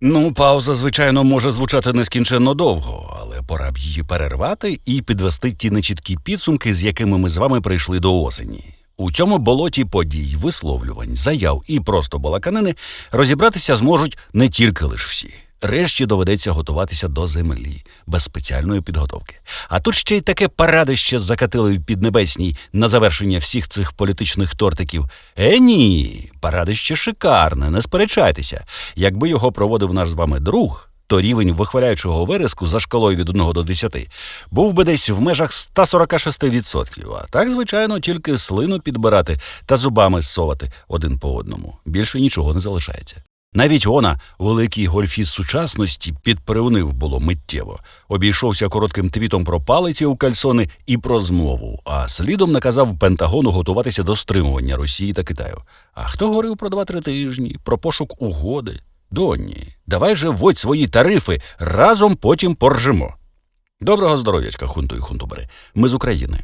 Ну, пауза, звичайно, може звучати нескінченно довго, але пора б її перервати і підвести ті нечіткі підсумки, з якими ми з вами прийшли до осені. У цьому болоті подій, висловлювань, заяв і просто балаканини розібратися зможуть не тільки лиш всі. Решті доведеться готуватися до землі без спеціальної підготовки. А тут ще й таке парадище закатили в піднебесній на завершення всіх цих політичних тортиків. Е, ні, парадище шикарне, не сперечайтеся. Якби його проводив наш з вами друг, то рівень вихваляючого вереску за шкалою від 1 до 10 був би десь в межах 146%. А так, звичайно, тільки слину підбирати та зубами ссовати один по одному. Більше нічого не залишається. Навіть вона, великий гольфіст сучасності, підпривнив було миттєво. Обійшовся коротким твітом про палиці у кальсони і про змову, а слідом наказав Пентагону готуватися до стримування Росії та Китаю. А хто говорив про два-три тижні, про пошук угоди? Донні, давай же вводь свої тарифи, разом потім поржемо. Доброго здоров'ячка, хунту і хунтубери. Ми з України.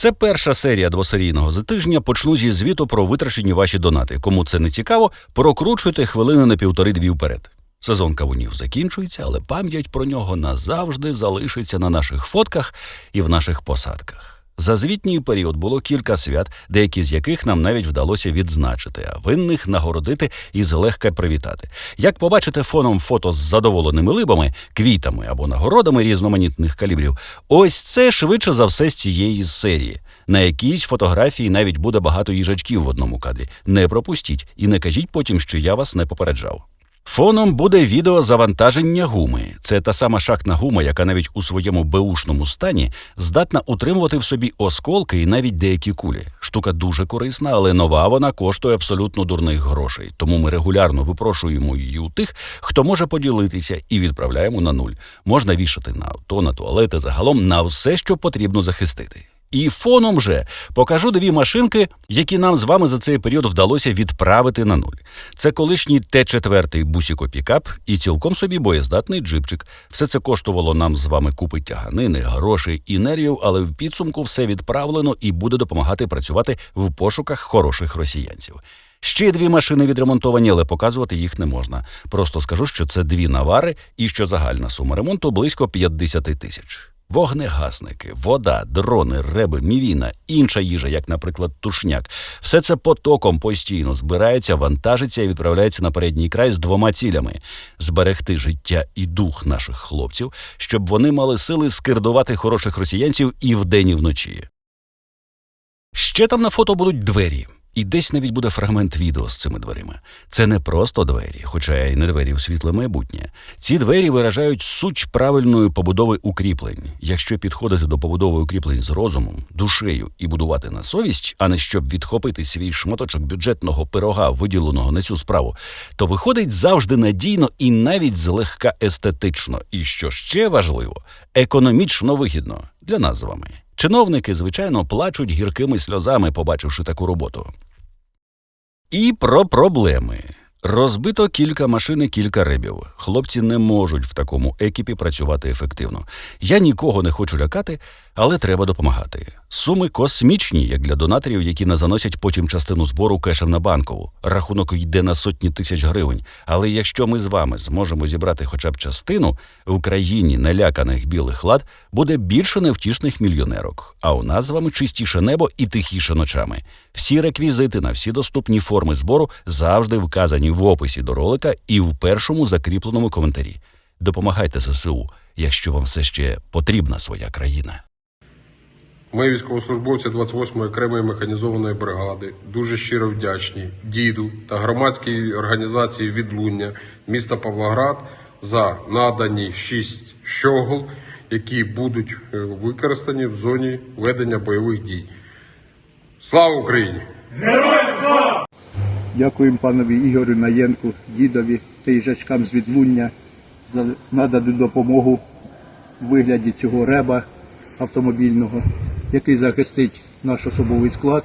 Це перша серія двосерійного за тижня. Почну зі звіту про витрачені ваші донати. Кому це не цікаво, прокручуйте хвилини на півтори-дві вперед. Сезон кавунів закінчується, але пам'ять про нього назавжди залишиться на наших фотках і в наших посадках. За звітній період було кілька свят, деякі з яких нам навіть вдалося відзначити, а винних нагородити і злегка привітати. Як побачите фоном фото з задоволеними либами, квітами або нагородами різноманітних калібрів, ось це швидше за все з цієї серії. На якійсь фотографії навіть буде багато їжачків в одному кадрі. Не пропустіть і не кажіть потім, що я вас не попереджав. Фоном буде відео завантаження гуми. Це та сама шахтна гума, яка навіть у своєму беушному стані здатна утримувати в собі осколки і навіть деякі кулі. Штука дуже корисна, але нова вона коштує абсолютно дурних грошей. Тому ми регулярно випрошуємо її у тих, хто може поділитися, і відправляємо на нуль. Можна вішати на авто, на туалети, загалом на все, що потрібно захистити. І фоном же покажу дві машинки, які нам з вами за цей період вдалося відправити на нуль. Це колишній Т-4 бусіко пікап і цілком собі боєздатний джипчик. Все це коштувало нам з вами купи тяганини, грошей і нервів, але в підсумку все відправлено і буде допомагати працювати в пошуках хороших росіянців. Ще дві машини відремонтовані, але показувати їх не можна. Просто скажу, що це дві навари і що загальна сума ремонту близько 50 тисяч. Вогнегасники, вода, дрони, реби, мівіна, інша їжа, як, наприклад, тушняк. Все це потоком постійно збирається, вантажиться і відправляється на передній край з двома цілями: зберегти життя і дух наших хлопців, щоб вони мали сили скирдувати хороших росіянців і вдень, і вночі. Ще там на фото будуть двері. І десь навіть буде фрагмент відео з цими дверима. Це не просто двері, хоча й не двері у світле майбутнє. Ці двері виражають суть правильної побудови укріплень. Якщо підходити до побудови укріплень з розумом, душею і будувати на совість, а не щоб відхопити свій шматочок бюджетного пирога, виділеного на цю справу, то виходить завжди надійно і навіть злегка естетично. І що ще важливо, економічно вигідно для нас з вами. Чиновники, звичайно, плачуть гіркими сльозами, побачивши таку роботу. І про проблеми. Розбито кілька машин і кілька рибів. Хлопці не можуть в такому екіпі працювати ефективно. Я нікого не хочу лякати, але треба допомагати. Суми космічні, як для донаторів, які не заносять потім частину збору кешем на банкову. Рахунок йде на сотні тисяч гривень. Але якщо ми з вами зможемо зібрати хоча б частину, в країні наляканих білих лад буде більше невтішних мільйонерок. А у нас з вами чистіше небо і тихіше ночами. Всі реквізити на всі доступні форми збору завжди вказані в описі до ролика і в першому закріпленому коментарі. Допомагайте ЗСУ, якщо вам все ще потрібна своя країна. Ми, військовослужбовці 28-ї окремої механізованої бригади, дуже щиро вдячні діду та громадській організації Відлуння міста Павлоград за надані шість щогол, які будуть е, використані в зоні ведення бойових дій. Слава Україні! Дякуємо панові Ігорю Наєнку, дідові та їжачкам з відлуння за надану допомогу в вигляді цього реба автомобільного, який захистить наш особовий склад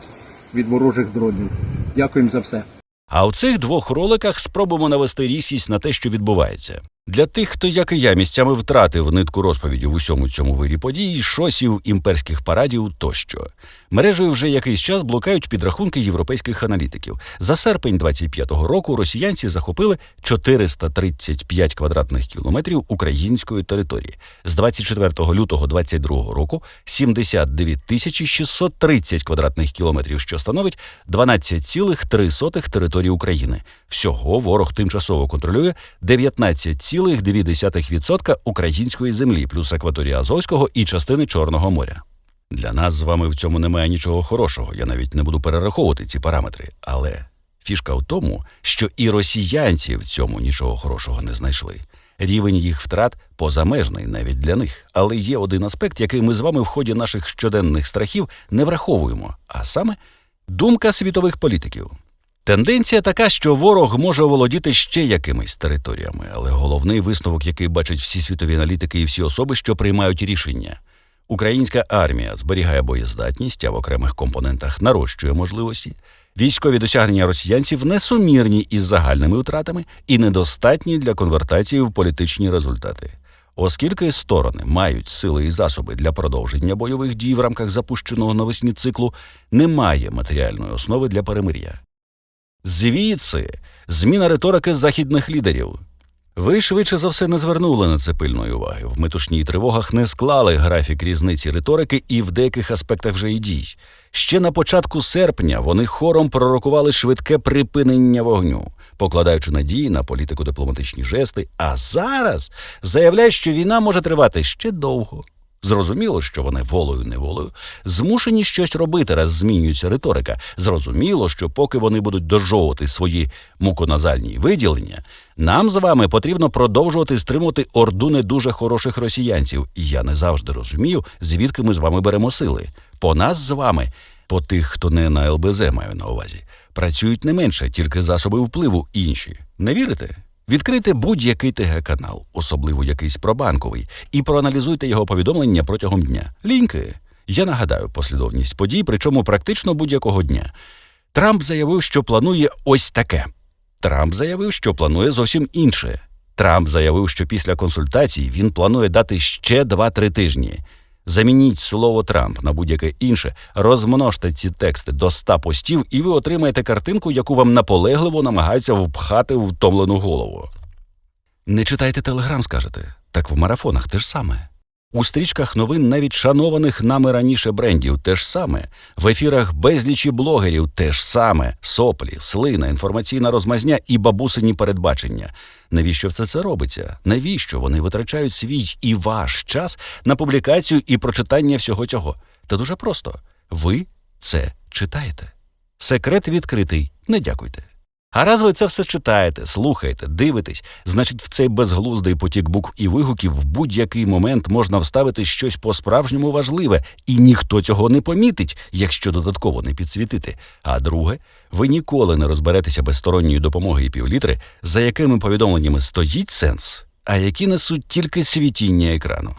від ворожих дронів. Дякуємо за все. А у цих двох роликах спробуємо навести рісість на те, що відбувається. Для тих, хто, як і я, місцями втратив нитку розповіді в усьому цьому вирі подій, шосів, імперських парадів тощо. Мережею вже якийсь час блукають підрахунки європейських аналітиків. За серпень 25-го року росіянці захопили 435 квадратних кілометрів української території. З 24 лютого 22 року 79 тисячі 630 квадратних кілометрів, що становить 12,3 території України. Всього ворог тимчасово контролює 19,2% української землі, плюс акваторії Азовського і частини Чорного моря. Для нас з вами в цьому немає нічого хорошого. Я навіть не буду перераховувати ці параметри. Але фішка в тому, що і росіянці в цьому нічого хорошого не знайшли. Рівень їх втрат позамежний навіть для них. Але є один аспект, який ми з вами в ході наших щоденних страхів не враховуємо, а саме думка світових політиків. Тенденція така, що ворог може оволодіти ще якимись територіями, але головний висновок, який бачать всі світові аналітики і всі особи, що приймають рішення. Українська армія зберігає боєздатність, а в окремих компонентах нарощує можливості. Військові досягнення росіянців несумірні із загальними втратами і недостатні для конвертації в політичні результати. Оскільки сторони мають сили і засоби для продовження бойових дій в рамках запущеного навесні циклу, немає матеріальної основи для перемир'я. Звідси зміна риторики західних лідерів. Ви швидше за все не звернули на це пильної уваги. В метушній тривогах не склали графік різниці риторики і в деяких аспектах вже й дій. Ще на початку серпня вони хором пророкували швидке припинення вогню, покладаючи надії на політико-дипломатичні жести. А зараз заявляють, що війна може тривати ще довго. Зрозуміло, що вони волею неволею змушені щось робити, раз змінюється риторика. Зрозуміло, що поки вони будуть дожовувати свої муконазальні виділення, нам з вами потрібно продовжувати стримувати орду не дуже хороших росіянців. І я не завжди розумію, звідки ми з вами беремо сили. По нас з вами, по тих, хто не на ЛБЗ маю на увазі, працюють не менше, тільки засоби впливу інші. Не вірите? Відкрийте будь-який ТГ-канал, особливо якийсь пробанковий, і проаналізуйте його повідомлення протягом дня. Ліньки. Я нагадаю послідовність подій, причому практично будь-якого дня. Трамп заявив, що планує ось таке. Трамп заявив, що планує зовсім інше. Трамп заявив, що після консультацій він планує дати ще 2-3 тижні. Замініть слово Трамп на будь-яке інше, розмножте ці тексти до 100 постів, і ви отримаєте картинку, яку вам наполегливо намагаються впхати в втомлену голову. Не читайте телеграм, скажете. Так в марафонах те ж саме. У стрічках новин навіть шанованих нами раніше брендів те ж саме, в ефірах безлічі блогерів те ж саме, соплі, слина, інформаційна розмазня і бабусині передбачення. Навіщо все це робиться? Навіщо вони витрачають свій і ваш час на публікацію і прочитання всього цього? Та дуже просто ви це читаєте. Секрет відкритий. Не дякуйте. А раз ви це все читаєте, слухаєте, дивитесь, значить, в цей безглуздий потік букв і вигуків в будь-який момент можна вставити щось по-справжньому важливе, і ніхто цього не помітить, якщо додатково не підсвітити. А друге, ви ніколи не розберетеся без сторонньої допомоги і півлітри, за якими повідомленнями стоїть сенс, а які несуть тільки світіння екрану.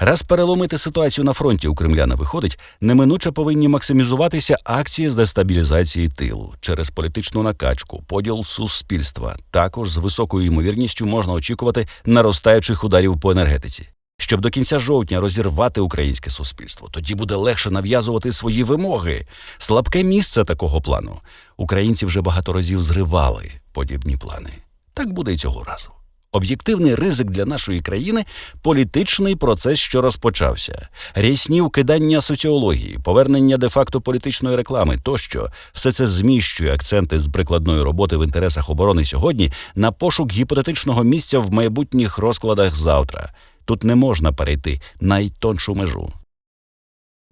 Раз переломити ситуацію на фронті у Кремля не виходить, неминуче повинні максимізуватися акції з дестабілізації тилу через політичну накачку, поділ суспільства. Також з високою ймовірністю можна очікувати наростаючих ударів по енергетиці. Щоб до кінця жовтня розірвати українське суспільство, тоді буде легше нав'язувати свої вимоги. Слабке місце такого плану. Українці вже багато разів зривали подібні плани. Так буде й цього разу. Об'єктивний ризик для нашої країни політичний процес, що розпочався, рясні вкидання соціології, повернення де-факто політичної реклами тощо все це зміщує акценти з прикладної роботи в інтересах оборони сьогодні на пошук гіпотетичного місця в майбутніх розкладах завтра. Тут не можна перейти найтоншу межу.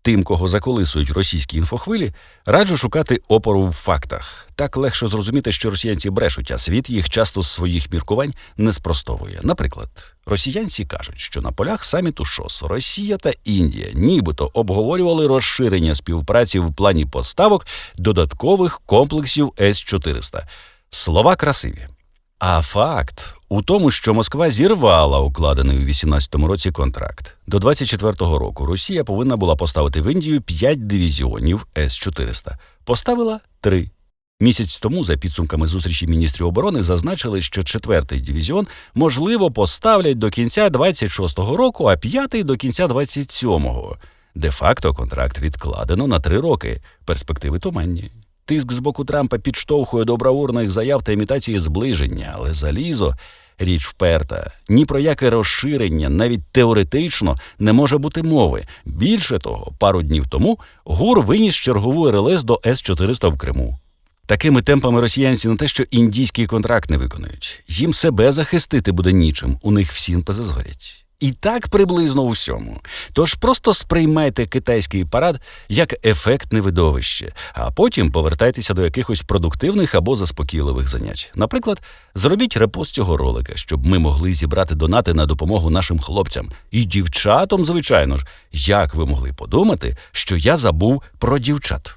Тим, кого заколисують російські інфохвилі, раджу шукати опору в фактах. Так легше зрозуміти, що росіянці брешуть, а світ їх часто з своїх міркувань не спростовує. Наприклад, росіянці кажуть, що на полях саміту ШОС Росія та Індія нібито обговорювали розширення співпраці в плані поставок додаткових комплексів С-400. Слова красиві. А факт у тому, що Москва зірвала укладений у 18-му році контракт. До 24-го року Росія повинна була поставити в Індію 5 дивізіонів С-400. Поставила 3. Місяць тому, за підсумками зустрічі міністрів оборони, зазначили, що четвертий дивізіон можливо поставлять до кінця 26-го року, а п'ятий до кінця 27-го. Де-факто контракт відкладено на три роки. Перспективи туманні. Тиск з боку Трампа підштовхує до заяв та імітації зближення, але залізо річ вперта. Ні про яке розширення, навіть теоретично, не може бути мови. Більше того, пару днів тому ГУР виніс чергову РЛС до С-400 в Криму. Такими темпами росіянці не те, що індійський контракт не виконують. Їм себе захистити буде нічим, у них всі НПЗ згорять. І так приблизно у всьому. Тож просто сприймайте китайський парад як ефектне видовище, а потім повертайтеся до якихось продуктивних або заспокійливих занять. Наприклад, зробіть репост цього ролика, щоб ми могли зібрати донати на допомогу нашим хлопцям і дівчатам, звичайно ж, як ви могли подумати, що я забув про дівчат.